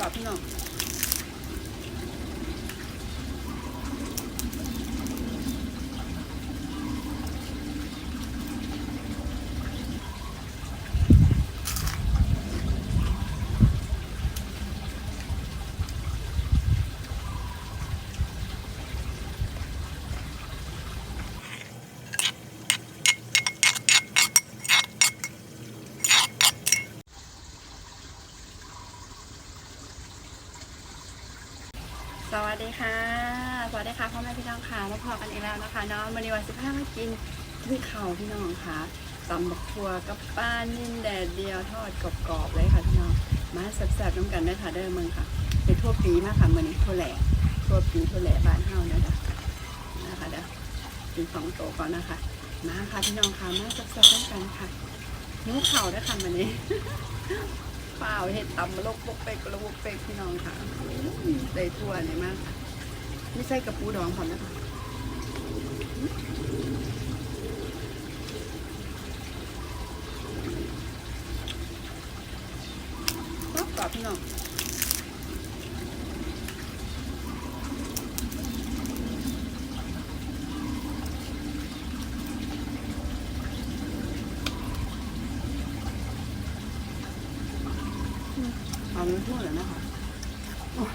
กรอบพี่น้ สวัสดีค่ะ สวัสดีค่ะพ่อแม่พี่น้องค่ะมาพอกันอีกแล้วนะคะเนาะวันนี้วันสิบห้ามากินกินเข้าพี่น้องค่ะตำบักทัวกับป้านิ่มแดดเดียวทอดกรอบๆเลยค่ะพี่น้องมาแซ่บๆน้ำกันได้ค่ะเด้อมึงค่ะเป็นทั่วปีมากค่ะเมือนี้ทั่วแหล่ทั่วปีทั่วแหล่บ้านเฮานะจ้ะนะคะเด้อกินสองโตะก่อนนะคะมาค่ะพี่น้องค่ะมาแซ่บๆน้ำกันค่ะหิ้วเข่าวด้ค่ะมื้อนี้ เปล่าเห็ดตำโลกปกเป็กกระลกเป็กพี่น้องค่ะอุ้ยได้ทั่วเลยมากค่ะไม่ใช่กระปูดองผ่อมนะคะกรอบกรอบพี่น้อง เอาไปทั่วเลยนะคะโอ้ย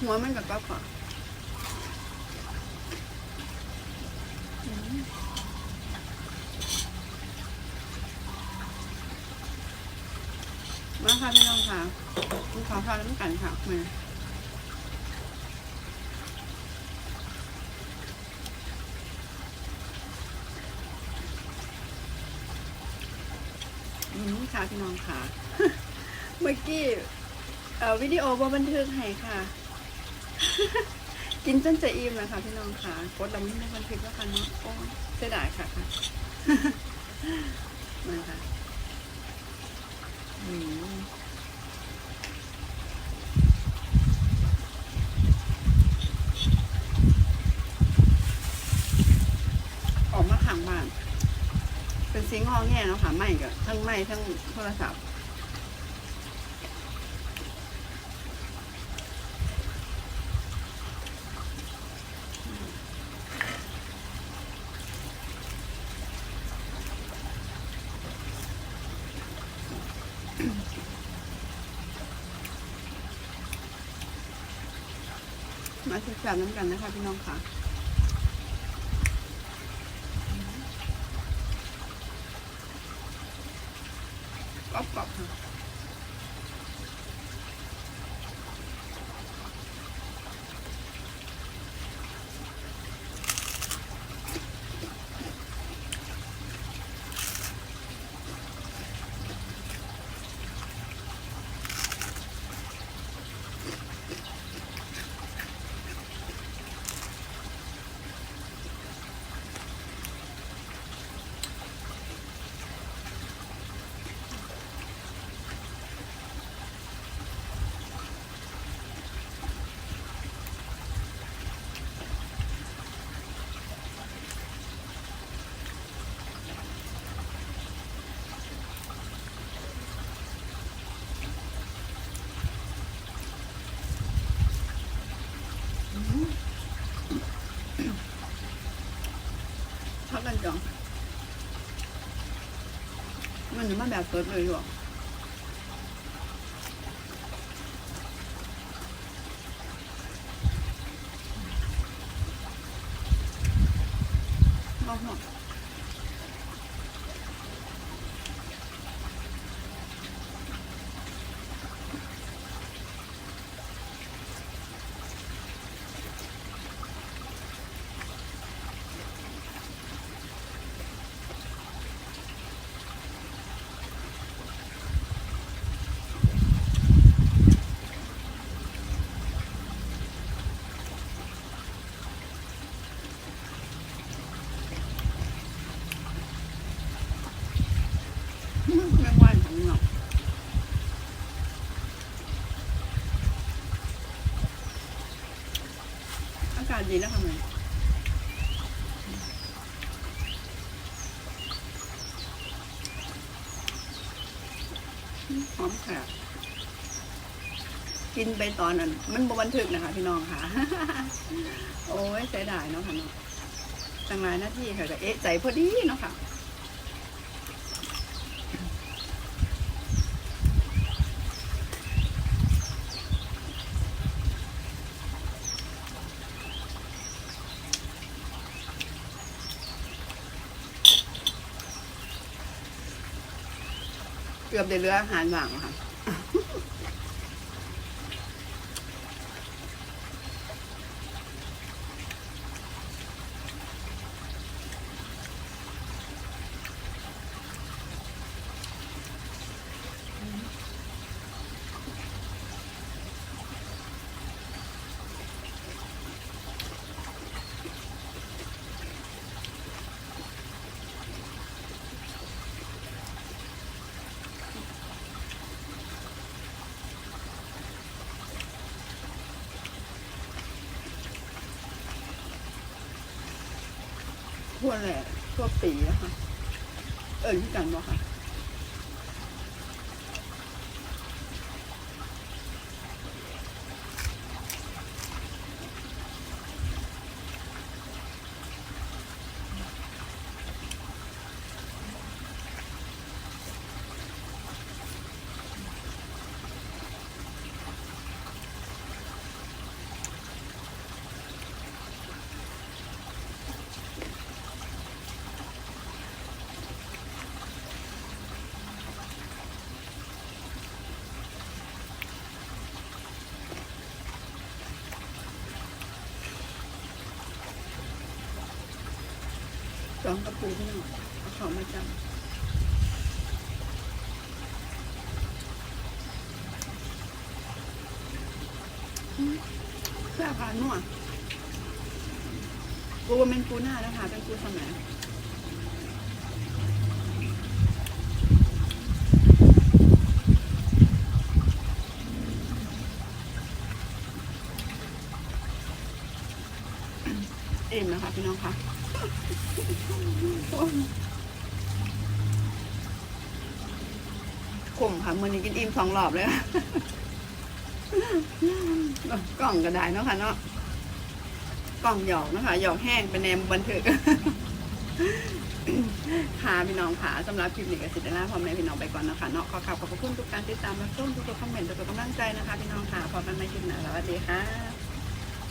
หัว มาค่ะพี่น้องค่ะมีขอทานน้ำกันค่ะมาอืมค่ะพี่น้องค่ะ เมื่อกี้เอ่อวิดีโอบบันทึกให้ค่ะ กินจนจะอิ่มแล้วค่ะพี่น้องค่ะกดแล้วไม่บันทึกแล้วค่ะเนาะโอ้เสียดายค่ะค่ะมาค่ะอืมออกมาขังบ้าน เป็นเสียงห้องแง่เนาะค่ะไม่กับทั้งไม่ทั้งโทรศัพท์มาแซ่บๆน้ำกันนะคะพี่น้องค่ะ กร มันจะากาศดีนะคะมันหอมค่ะ กินไปตอนนั้น มันบบันทึกนะคะ พี่น้องค่ะ โอ้ยเสียดายเนาะค่ะเนาะจังไรหน้าที่ค่ะก็เอ๊ะใจพอดีเนาะค่ะ เกือบได้เรืออาหารว่างแล้วค่ะ ทั่วแหละทั่วปีนะคะ เออที่กันบ่ค่ะ องกระปูพี่น้องเอาของมาจำอืมเสื้อผ้าหนวดปูว่าเป็นปูหน้านะคะเป็นปูสมัยเอ็มนะคะพี่น้องคะ ขมค่ะมือนี้กินอิ่มสองรอบเลยค่ะกล่องก็ได้เนาะค่ะเนาะกล่องหยอกนะคะหยอกแห้งเป็นแนมบันเทึกค่ะพี่น้องค่ะสำหรับคลิปนี้ก็สิเดล่าพร้อมแม่พี่น้องไปก่อนนะคะเนาะขอขอบพระคุณทุกการติดตามรับชมทุกคอมเมนต์ทุกกำลังใจนะคะ พี่น้องค่ะพบกันในคลิปหน้าสวัสดีค่ะ